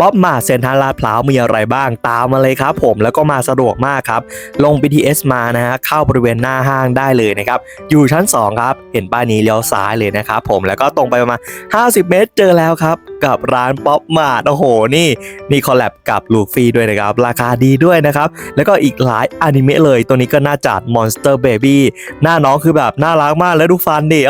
ป๊อปมาเซ็นทรัลลาดพร้าวมีอะไรบ้างตามมาเลยครับผมแล้วก็มาสะดวกมากครับ ลง BTS มานะฮะเข้าบริเวณหน้าห้างได้เลยนะครับ อยู่ชั้น 2 ครับ เห็นป้ายนี้เลี้ยวซ้ายเลยนะครับผมแล้วก็ตรงไปประมาณ 50 เมตรเจอแล้วครับกับร้านป๊อปมาโอ้โห นี่มีคอลแลบกับลูฟี่ด้วยนะครับ ราคาดีด้วยนะครับ แล้วก็อีกหลายอนิเมะเลย ตัวนี้ก็น่าจัด Monster Baby หน้าน้องคือแบบน่ารักมากแล้วดูฟันดิ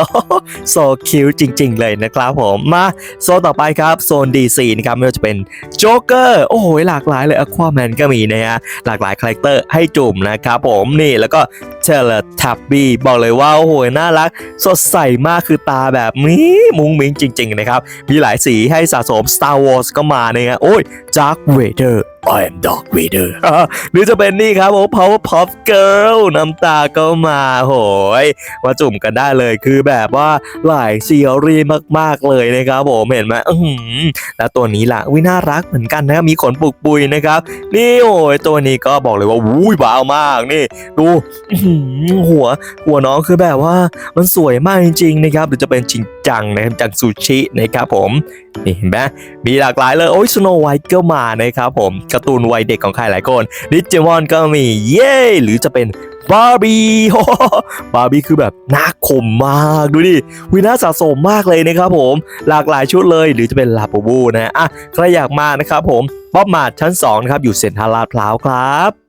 โซคิวจริง ๆ เลยนะครับผมมาโซนต่อไปครับโซน DC นะครับไม่ว่าจะเป็นโจ๊กเกอร์โอ้โหหลากหลายเลยอควาแมนก็มีนะฮะหลากหลายคาแรคเตอร์ให้จุ่มนะครับผมนี่แล้วก็ เชลทับบี้บอกเลยว่าโอ้โหน่ารัก สดใสมากคือตาแบบนี้มุ้งมิ้งจริง ๆ นะครับ มีหลายสีให้สะสม Star Wars ก็มานะฮะโอ้ย Dark Vader I am Dark Vader หรือจะเป็นนี่ครับโอ้ Powerpuff Girl น้ำตาก็มาโหยมาจุ่มกันได้เลยคือแบบว่าหลายซีรีส์มากๆเลยนะครับผมเห็นไหมอื้อหือแล้วตัวนี้ล่ะวิน่ารักเหมือนกันนะมีขนปุกปุยนะครับ นี่โอ้ยตัวนี้ก็บอกเลยว่าวุ้ยบ้ามากนี่ ดูหัว หัวน้องคือแบบว่ามันสวยมากจริงๆนะครับหรือจะเป็นจริงจังนะครับจากซูชินะครับผมนี่เห็นไหมมีหลากหลายเลยโอ้ยสโนไวท์ก็มานะครับผมการ์ตูนวัยเด็กของใครหลายคนดิจิมอนก็มีเย้หรือจะเป็นบาร์บี้บาร์บี้คือแบบน่าขมมากดูดิวิน่าสะสมมากเลยนะครับผม หลากหลายชุดเลยหรือจะเป็นลาบูบูนะอะใครอยากมานะครับผมป๊อบมาร์ชั้น2นะครับอยู่เซ็นทรัลลาดพร้าวครับ